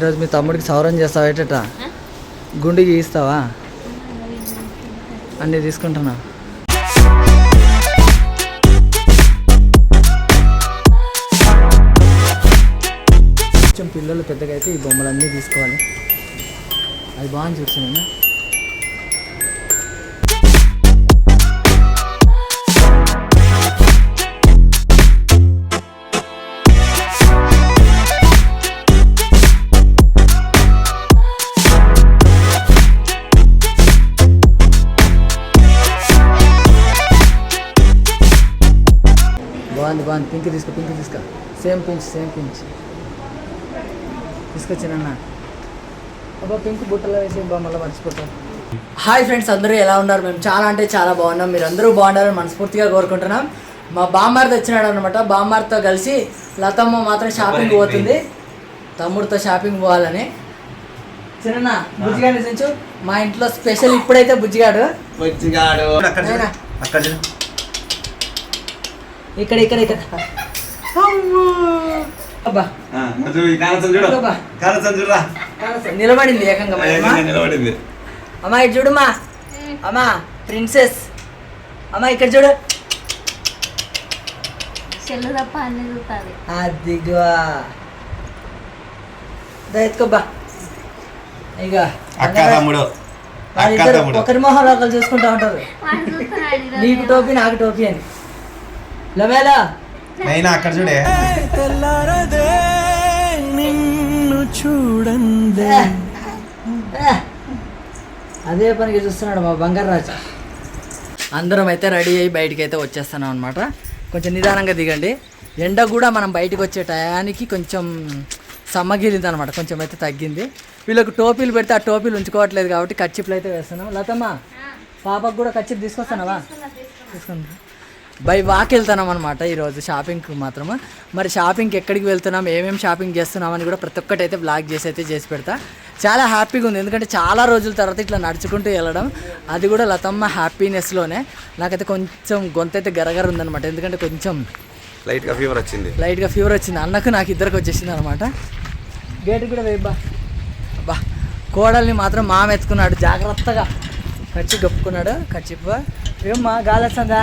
ఈరోజు మీ తమ్ముడికి సౌరం చేస్తావా ఏటట గుండు గీస్తావా అన్నీ తీసుకుంటున్నా. కొంచెం పిల్లలు పెద్దగా అయితే ఈ బొమ్మలన్నీ తీసుకోవాలి. అది బాగుంది చూసాను సేమ్ పించ్ సేమ్ పించ్ తీసుకొచ్చానన్న అబ్బా పింక్ బుట్టలో వేసి బొమ్మలో మర్చిపోతాను హాయ్ ఫ్రెండ్స్ అందరూ ఎలా ఉన్నారు? మేము చాలా అంటే చాలా బాగున్నాం. మీరు అందరూ బాగుండాలని మనస్ఫూర్తిగా కోరుకుంటున్నాం. మా బామ్మార్ది వచ్చినాడు అనమాట బామ్మార్తో కలిసి లతమ్మ మాత్రం షాపింగ్ పోతుంది. తమ్ముడితో షాపింగ్ పోవాలని. చిన్న బుజ్జిగాడు నిజంచు మా ఇంట్లో స్పెషల్ ఇప్పుడైతే బుజ్జిగాడు. బుజ్జిగాడు. ఇక్కడ ఇక్కడ ఇక్కడ. అబ్బా. నిలబడింది ఏకంగా నిలబడింది. అమ్మా ఇటు చూడమ్మా. అమ్మా ప్రిన్సెస్. అమ్మా ఇక్కడ చూడు. అదిగో. ఎత్తుకోబ్బా. ఇక వాళ్ళిద్దరు ఒకరి మొహాలు ఒకరు చూసుకుంటా ఉంటారు. నీకు టోపీ నాకు టోపీ అని. లమేలా అయినా అక్కడ చూడే. అదే పనికి చూస్తున్నాడు మా బంగారు రాజా. అందరం అయితే రెడీ అయ్యి బయటికి అయితే వచ్చేస్తున్నాం అనమాట కొంచెం నిదానంగా దిగండి. ఎండ కూడా మనం బయటికి వచ్చే టయానికి కొంచెం సమ్మగిలింది అనమాట కొంచెం అయితే తగ్గింది. వీళ్ళకి టోపీలు పెడితే ఆ టోపీలు ఉంచుకోవట్లేదు కాబట్టి కచ్చిపులు అయితే వేస్తున్నాం. లతమ్మ పాపకు కూడా కచ్చిపు తీసుకొస్తానవా తీసుకుంటా బై వాక్ వెళ్తున్నాం అనమాట ఈరోజు షాపింగ్కి మాత్రము. మరి షాపింగ్కి ఎక్కడికి వెళ్తున్నాం? ఏమేమి షాపింగ్ చేస్తున్నాం అని కూడా ప్రతి ఒక్కటి అయితే బ్లాగ్ చేసి అయితే చేసి పెడతా. చాలా హ్యాపీగా ఉంది. ఎందుకంటే చాలా రోజుల తర్వాత ఇట్లా నడుచుకుంటూ వెళ్ళడం అది కూడా లతమ్మ హ్యాపీనెస్లోనే నాకైతే కొంచెం గొంతు అయితే గరగర ఉందన్నమాట. ఎందుకంటే కొంచెం లైట్గా ఫీవర్ వచ్చింది. లైట్గా ఫీవర్ వచ్చింది. అన్నకు నాకు ఇద్దరికి వచ్చేసింది అనమాట గేట్ కూడా వేయబ్బా అబ్బా కోడల్ని మాత్రం మామ ఎత్తుకున్నాడు జాగ్రత్తగా. కచ్చి గప్పుకున్నాడు. కచ్చిప్ప. ఏమ్మా గాలి వస్తుందా?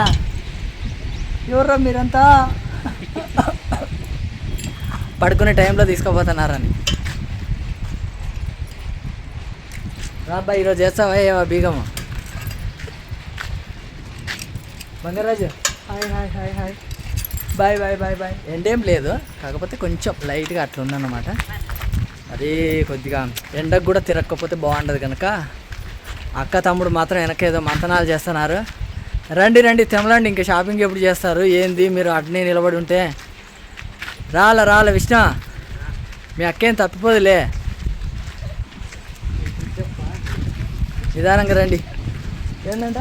ఎవర్రా మీరంతా? పడుకునే టైంలో తీసుకోపోతున్నారని. రాబ్బా ఈరోజు చేస్తావా ఏవా బీగమ్మ Bangaraju. Hi hi hi hi. Bye bye bye bye. ఎండేం లేదు కాకపోతే కొంచెం లైట్గా అట్లా ఉందన్నమాట. అది కొద్దిగా ఎండకు కూడా తిరగకపోతే బాగుండదు కనుక అక్క తమ్ముడు మాత్రం వెనకేదో మంతనాలు చేస్తున్నారు. రండి రండి తెమలండి ఇంకా షాపింగ్ ఎప్పుడు చేస్తారు? ఏంది? మీరు అట్నే నిలబడి ఉంటే. రాల రాల విష్ణు. మీ అక్కేం తప్పిపోదులే. నిదానంగా రండి. ఏంటంట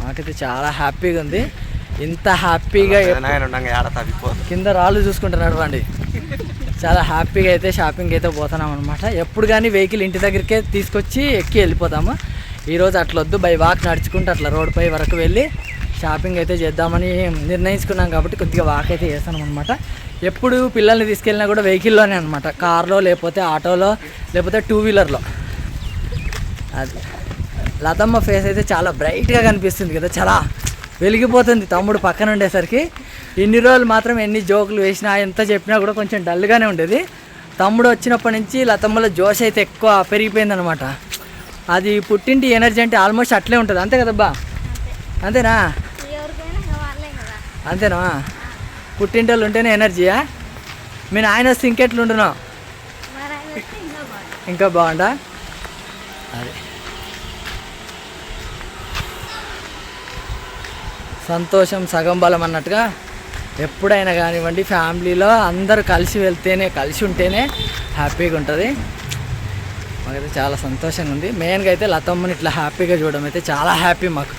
మాకైతే చాలా హ్యాపీగా ఉంది. ఇంత హ్యాపీగా కింద రాళ్ళు చూసుకుంటున్నాడు అండి చాలా హ్యాపీగా అయితే షాపింగ్ అయితే పోతున్నాం అనమాట ఎప్పుడు కానీ వెహికల్ ఇంటి దగ్గరికే తీసుకొచ్చి ఎక్కి వెళ్ళిపోతాము. ఈరోజు అట్లా వద్దు బై వాక్ నడుచుకుంటూ అట్లా రోడ్పై వరకు వెళ్ళి షాపింగ్ అయితే చేద్దామని నిర్ణయించుకున్నాం కాబట్టి కొద్దిగా వాక్ అయితే చేస్తాను అనమాట ఎప్పుడు పిల్లల్ని తీసుకెళ్ళినా కూడా వెహికల్లోనే అనమాట కార్లో లేకపోతే ఆటోలో లేకపోతే టూ వీలర్లో అది. లతమ్మ ఫేస్ అయితే చాలా బ్రైట్గా కనిపిస్తుంది కదా చాలా. వెలిగిపోతుంది తమ్ముడు పక్కన ఉండేసరికి. ఇన్ని రోజులు మాత్రం ఎన్ని జోకులు వేసినా ఎంత చెప్పినా కూడా కొంచెం డల్గానే ఉండేది. తమ్ముడు వచ్చినప్పటి నుంచి లతమ్మలో జోష్ అయితే ఎక్కువ పెరిగిపోయిందనమాట అది పుట్టింటి ఎనర్జీ అంటే ఆల్మోస్ట్ అట్లే ఉంటుంది. అంతే కదబ్బా? అంతేనా? అంతేనా? పుట్టింటి వాళ్ళు ఉంటేనే ఎనర్జీయా? మీ నాయన వస్తే ఇంకెట్లు ఇంకా బాగుండా అదే. సంతోషం సగం బలం అన్నట్టుగా ఎప్పుడైనా కానివ్వండి ఫ్యామిలీలో అందరూ కలిసి వెళ్తేనే కలిసి ఉంటేనే హ్యాపీగా ఉంటుంది. మాకైతే చాలా సంతోషంగా ఉంది. మెయిన్గా అయితే లతమ్మని ఇట్లా హ్యాపీగా చూడడం అయితే చాలా హ్యాపీ మాకు.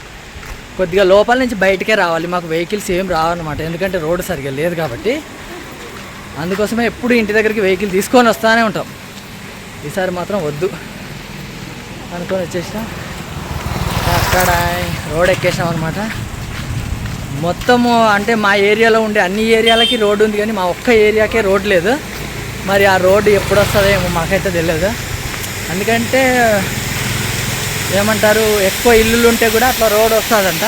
కొద్దిగా లోపల నుంచి బయటకే రావాలి. మాకు వెహికల్స్ ఏం రావన్నమాట. ఎందుకంటే రోడ్డు సరిగ్గా లేదు కాబట్టి. అందుకోసమే ఎప్పుడు ఇంటి దగ్గరికి వెహికల్ తీసుకొని వస్తూనే ఉంటాం. ఈసారి మాత్రం వద్దు. అనుకొని వచ్చేసినా. అక్కడ రోడ్ ఎక్కేసాం అనమాట మొత్తము అంటే మా ఏరియాలో ఉండే అన్ని ఏరియాలకి రోడ్డు ఉంది కానీ మా ఒక్క ఏరియాకే రోడ్ లేదు. మరి ఆ రోడ్డు ఎప్పుడు వస్తుందో ఏమో మాకైతే తెలియదు. ఎందుకంటే ఏమంటారు ఎక్కువ ఇల్లులు ఉంటే కూడా అట్లా రోడ్ వస్తుందంట.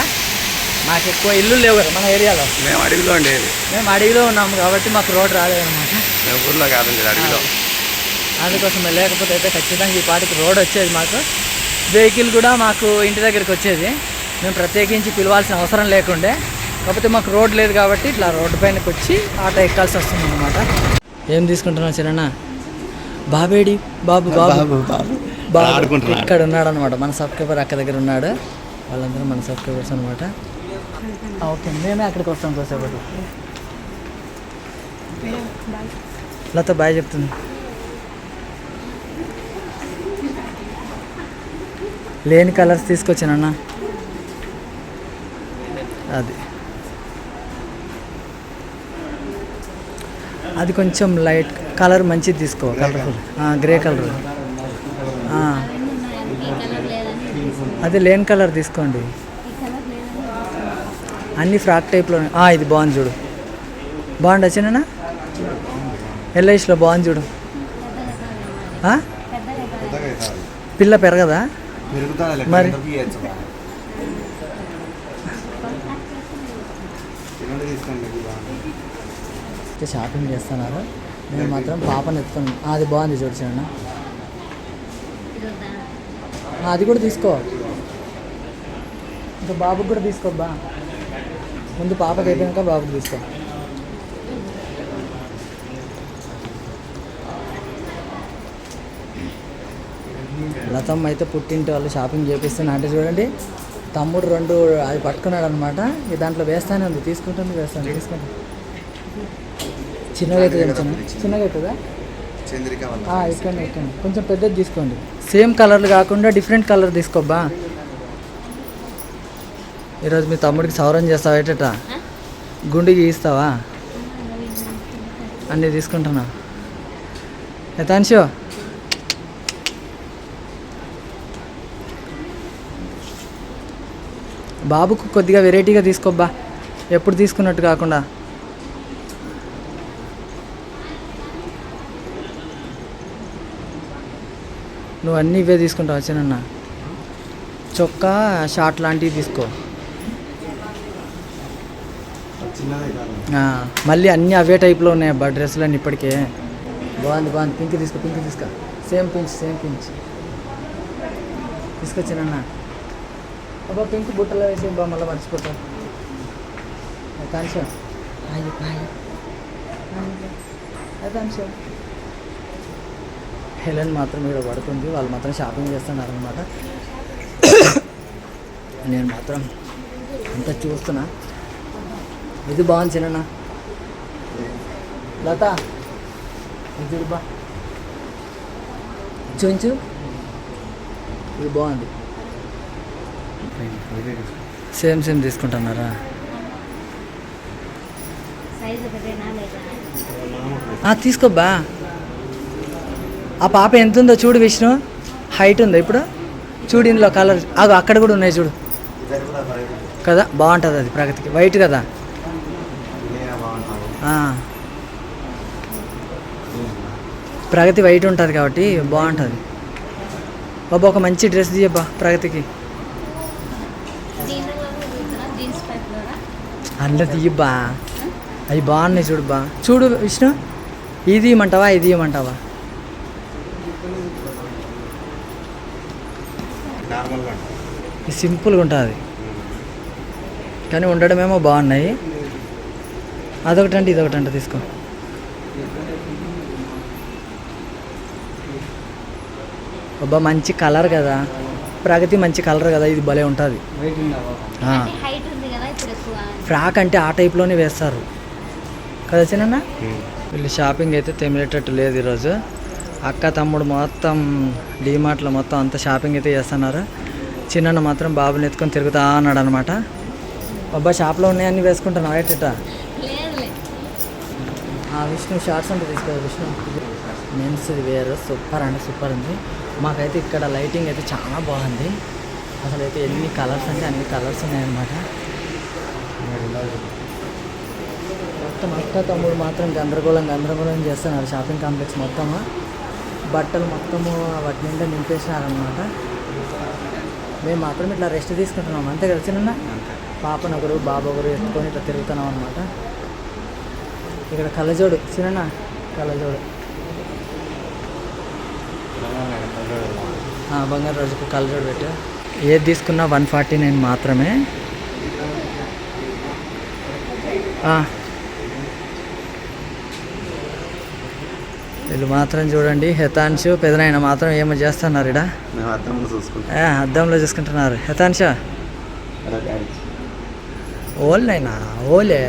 మాకు ఎక్కువ ఇల్లు లేవు కదా మన ఏరియాలో. మేము అడవిలో ఉండేది మేము అడవిలో ఉన్నాము కాబట్టి మాకు రోడ్ రాలేదన్నమాట. ఊర్లో కాదండి అడవిలో. అందుకోసం లేకపోతే అయితే ఖచ్చితంగా ఈ పాటికి రోడ్ వచ్చేది మాకు. వెహికల్ కూడా మాకు ఇంటి దగ్గరికి వచ్చేది. మేము ప్రత్యేకించి పిలవాల్సిన అవసరం లేకుండే. కాకపోతే మాకు రోడ్ లేదు కాబట్టి ఇట్లా రోడ్డు పైనకి వచ్చి ఆటో ఎక్కాల్సి వస్తుంది అనమాట ఏం తీసుకుంటున్నావు చిన్న బాబేడి? బాబు బాబు. బాబు. ఇక్కడ ఉన్నాడు అనమాట మన సబ్స్క్రైబర్ అక్క దగ్గర ఉన్నాడు. వాళ్ళందరూ మన సబ్స్క్రైబర్స్ అనమాట ఓకే. మేమే అక్కడికి వస్తాం కోసేపటి లత బాయ్ చెప్తుంది. లేని కలర్స్ తీసుకొచ్చానన్న. అది. అది కొంచెం లైట్ కలర్ మంచిది తీసుకో కలర్ఫుల్ గ్రే కలర్. అది లేని కలర్ తీసుకోండి. అన్ని ఫ్రాక్ టైప్లో ఇది బాగుంది చూడు. బాగుంది వచ్చినా ఎల్ఐస్లో బాగుంది చూడు? పిల్ల పెరగదా? మరి? అయితే షాపింగ్ చేస్తున్నారు? నేను మాత్రం పాపను ఎత్తుకుని అది బాగుంది చూడు చిన్న. అది కూడా తీసుకో. ఇంకా బాబుకి కూడా తీసుకో బా. ముందు పాపకి అయిపోయాక బాబుకి తీసుకో. లతమ్మ అయితే పుట్టింటి వాళ్ళు షాపింగ్ చేపిస్తున్నా అంటే చూడండి. తమ్ముడు రెండు అది పట్టుకున్నాడు అనమాట దాంట్లో వేస్తానే ఉంది తీసుకుంటుంది వేస్తాను తీసుకుంటాను చిన్నగా అవుతుంది చిన్న చిన్నగా అవుతుందా? ఇక్కడనే ఇక్కడ కొంచెం పెద్దది తీసుకోండి. సేమ్ కలర్లు కాకుండా డిఫరెంట్ కలర్ తీసుకోబ్బా. ఈరోజు మీ తమ్ముడికి సౌరం చేస్తావా ఏటట? గుండు గీస్తావా అన్నీ తీసుకుంటున్నా. యథాంశో బాబుకు కొద్దిగా వెరైటీగా తీసుకోబ్బా. ఎప్పుడు తీసుకున్నట్టు కాకుండా. నువ్వు అన్నీ ఇవే తీసుకుంటావు వచ్చానన్న చొక్కా షార్ట్ లాంటివి తీసుకో. మళ్ళీ అన్నీ అవే టైప్లో ఉన్నాయి అబ్బా డ్రెస్సులు అన్నీ ఇప్పటికే. బాగుంది బాగుంది. పింక్ తీసుకో పింక్ తీసుకో. Same pinch same pinch. తీసుకొచ్చానన్న. అబ్బా పింక్ బుట్టలో వేసి బా మళ్ళీ బాయ్ థ్యాంక్స్ హెలెన్ మాత్రం ఇక్కడ పడుతుంది. వాళ్ళు మాత్రం షాపింగ్ చేస్తున్నారు అనమాట నేను మాత్రం అంతా చూస్తున్నా. ఇది బాగుంది చిన్న లత ఇది బా. చూంచు ఇది బాగుంది. సేమ్ సేమ్ తీసుకుంటున్నారా? తీసుకోబ్బా. ఆ పాప ఎంత ఉందో చూడు విష్ణు. హైట్ ఉందా ఇప్పుడు? చూడు ఇందులో కలర్ అగో అక్కడ కూడా ఉన్నాయి చూడు. కదా బాగుంటుంది అది ప్రగతికి. వైట్ కదా. ప్రగతి వైట్ ఉంటుంది కాబట్టి బాగుంటుంది. బాబా ఒక మంచి డ్రెస్ తీయబ్బా ప్రగతికి దీంట్లో చూస్తున్నా జీన్స్ టైప్లోనా అందులో తీయబ్బా. అవి బాగున్నాయి చూడు బా. చూడు విష్ణు ఇది ఇవ్వమంటావా ఇది ఇవ్వమంటావా సింపుల్గా ఉంటుంది. కానీ ఉండడమేమో బాగున్నాయి. అదొకటి అంటే ఇదొకటి అంటే తీసుకో. అబ్బా మంచి కలర్ కదా. ప్రగతి మంచి కలర్ కదా ఇది భలే ఉంటుంది అంటే హైట్ ఉంది కదా ఇప్పుడు ఎక్కువ ఫ్రాక్ అంటే ఆ టైప్లోనే వేస్తారు. కదా చిన్న వీళ్ళు షాపింగ్ అయితే తెమిలేటట్టు లేదు ఈరోజు. అక్క తమ్ముడు మొత్తం డీమార్ట్లో మొత్తం అంతా షాపింగ్ అయితే చేస్తున్నారు? చిన్న మాత్రం బాబుని ఎత్తుకొని తిరుగుతా అన్నాడు అనమాట అబ్బా షాప్లో ఉన్నాయన్నీ వేసుకుంటాను లేదులే ఆ విష్ణు షార్ట్స్ అంటే తీసుకో విష్ణు. మెన్స్ వేరు సూపర్ అంటే సూపర్ ఉంది. మాకైతే ఇక్కడ లైటింగ్ అయితే చాలా బాగుంది. అసలు అయితే ఎన్ని కలర్స్ అంటే అన్ని కలర్స్ ఉన్నాయన్నమాట. మొత్తం అక్క తమ్ముడు మాత్రం గందరగోళం గందరగోళం చేస్తున్నారు. షాపింగ్ కాంప్లెక్స్ మొత్తము. బట్టలు మొత్తము వాటి నిండా నింపేసినారనమాట మేము మాత్రం ఇట్లా రెస్ట్ తీసుకుంటున్నాం. అంతే కదా చిన్న అంతే. పాపను ఒకరు బాబు ఒకరు ఎత్తుకొని ఇట్లా తిరుగుతున్నాం అనమాట ఇక్కడ కళ్ళజోడు చిన్న కళ్ళజోడు. బంగారు రోజుకు కళ్ళజోడు పెట్టు. ఏది తీసుకున్నా వన్ ఫార్టీ నైన్ మాత్రమే. వీళ్ళు మాత్రం చూడండి. హెతాన్షు పెదనాయన మాత్రం ఏమో చేస్తున్నారు ఇడ అద్దంలో చూసుకుంటున్నారు. హెతాన్షా? ఓల్నైనా ఓలే.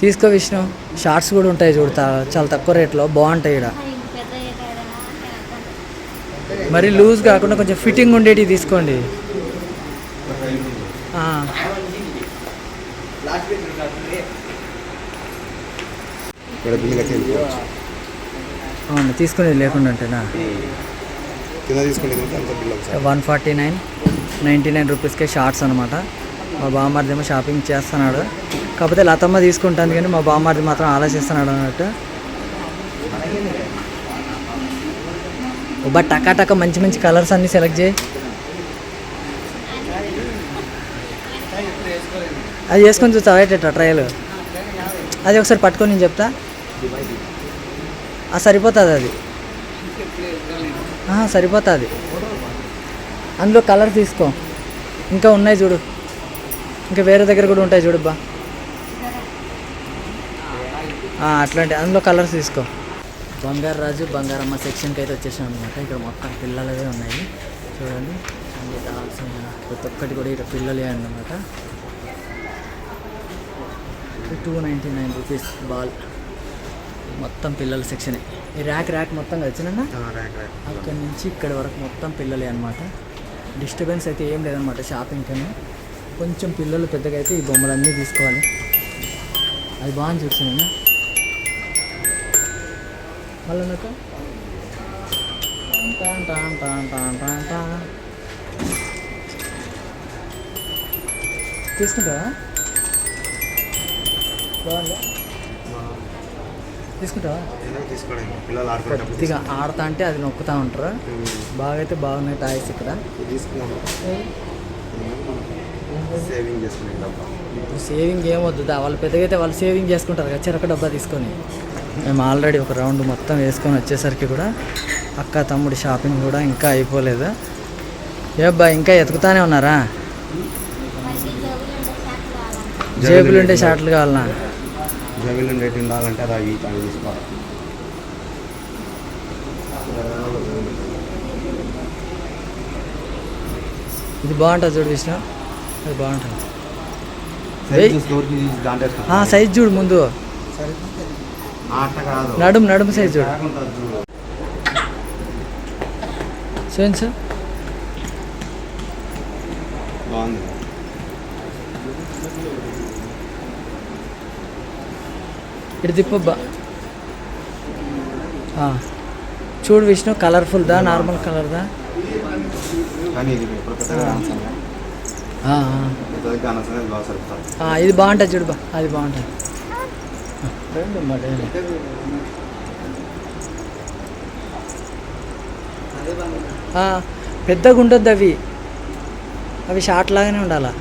తీసుకో విష్ణు. షార్ట్స్ కూడా ఉంటాయి చూడతా చాలా తక్కువ రేట్లో. బాగుంటాయి ఇక్కడ. మరి లూజ్ కాకుండా కొంచెం ఫిట్టింగ్ ఉండేటివి తీసుకోండి ఆ, ఇక్కడ బిల్లుగా చేయించుకోవచ్చు అవును తీసుకునేది లేకుండా ఒకసారి one forty nine ninety nine రూపీస్కే షార్ట్స్ అనమాట మా బామ్మర్ది ఏమో షాపింగ్ చేస్తున్నాడు. కాకపోతే లతమ్మ తీసుకుంటుంది కానీ మా బామ్మర్ది మాత్రం ఆలోచిస్తున్నాడు అన్నట్టు. బట్ టకా టకా మంచి మంచి కలర్స్ అన్నీ సెలెక్ట్ చేయి. అది చేసుకొని చూస్తావా ఎట్ట ట్రయల్ అది ఒకసారి పట్టుకొని నేను చెప్తా. ఆ, సరిపోతుంది అది. సరిపోతుంది. అందులో కలర్ తీసుకో. ఇంకా ఉన్నాయి చూడు. ఇంకా వేరే దగ్గర కూడా ఉంటాయి చూడబ్బా అట్లాంటి అందులో కలర్స్ తీసుకో. బంగారు రాజు బంగారమ్మ సెక్షన్కి అయితే వచ్చేసాం అనమాట ఇక్కడ మొత్తం పిల్లలవే ఉన్నాయి. చూడండి. ప్రతి ఒక్కటి కూడా ఇక్కడ పిల్లలే అన్నమాట. Two ninety nine rupees ball మొత్తం పిల్లల సెక్షన్ ఈ ర్యాక్ ర్యాక్ మొత్తం ర్యాక్ అక్కడి నుంచి ఇక్కడి వరకు మొత్తం పిల్లలే అనమాట డిస్టర్బెన్స్ అయితే ఏం లేదనమాట షాపింగ్ కానీ కొంచెం పిల్లలు పెద్దగా అయితే ఈ బొమ్మలన్నీ తీసుకోవాలి. అది బాగా చూసాను మళ్ళీ నాకు. తీసుకుంటావా? తీసుకుంటావా? కొద్దిగా ఆడుతా అంటే అది నొక్కుతా ఉంటారు. బాగా అయితే బాగున్నాయి టాయ్స్ ఇక్కడ. సేవింగ్ చేసుకునే సేవింగ్ ఏం వద్దు దా, వాళ్ళు పెద్దగా అయితే వాళ్ళు సేవింగ్ చేసుకుంటారు కదా చెరక డబ్బా తీసుకొని. మేము ఆల్రెడీ ఒక రౌండ్ మొత్తం వేసుకొని వచ్చేసరికి కూడా అక్క తమ్ముడి షాపింగ్ కూడా ఇంకా అయిపోలేదు. ఏ అబ్బా ఇంకా ఎతుకుతానే ఉన్నారా? జేబులు ఉంటే షార్ట్లు కావాలనా? జమిల్ రేట్ ఉండాలంటే అది అవి అవి తీసుకోవాలి ఇది బాగుంటుంది చూడు విష్ణు అది బాగుంటుంది. సైజ్ చూడు ముందు. నడుము నడుము సైజ్ చూడు. చూడండి సార్ బాగుంది. ఇటు తిప్పబ్బా ఆ. చూడు విష్ణు కలర్ఫుల్దా నార్మల్ కలర్దా ఇది బాగుంటుంది చూడు బా అది బాగుంటుంది. పెద్దగా ఉండొద్దు అవి. అవి షార్ట్ లాగానే ఉండాలా?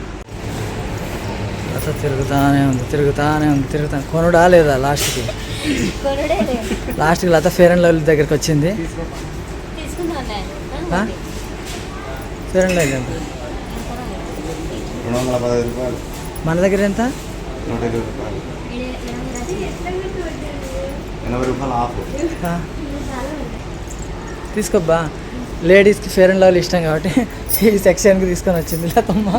అసలు తిరుగుతానే ఉంది తిరుగుతానే ఉంది తిరుగుతా కొనుడా లేదా లాస్ట్కి? లాస్ట్కి లత ఫేర్ అండ్ లవ్లీ దగ్గరికి వచ్చింది? ఫేర్ అండ్ లవ్లీ ఎంత? మన దగ్గర ఎంత. తీసుకోబ్బా. లేడీస్కి ఫేర్ అండ్ లవ్లీ ఇష్టం కాబట్టి ఈ సెక్షన్కి తీసుకొని వచ్చింది లేతమ్మ.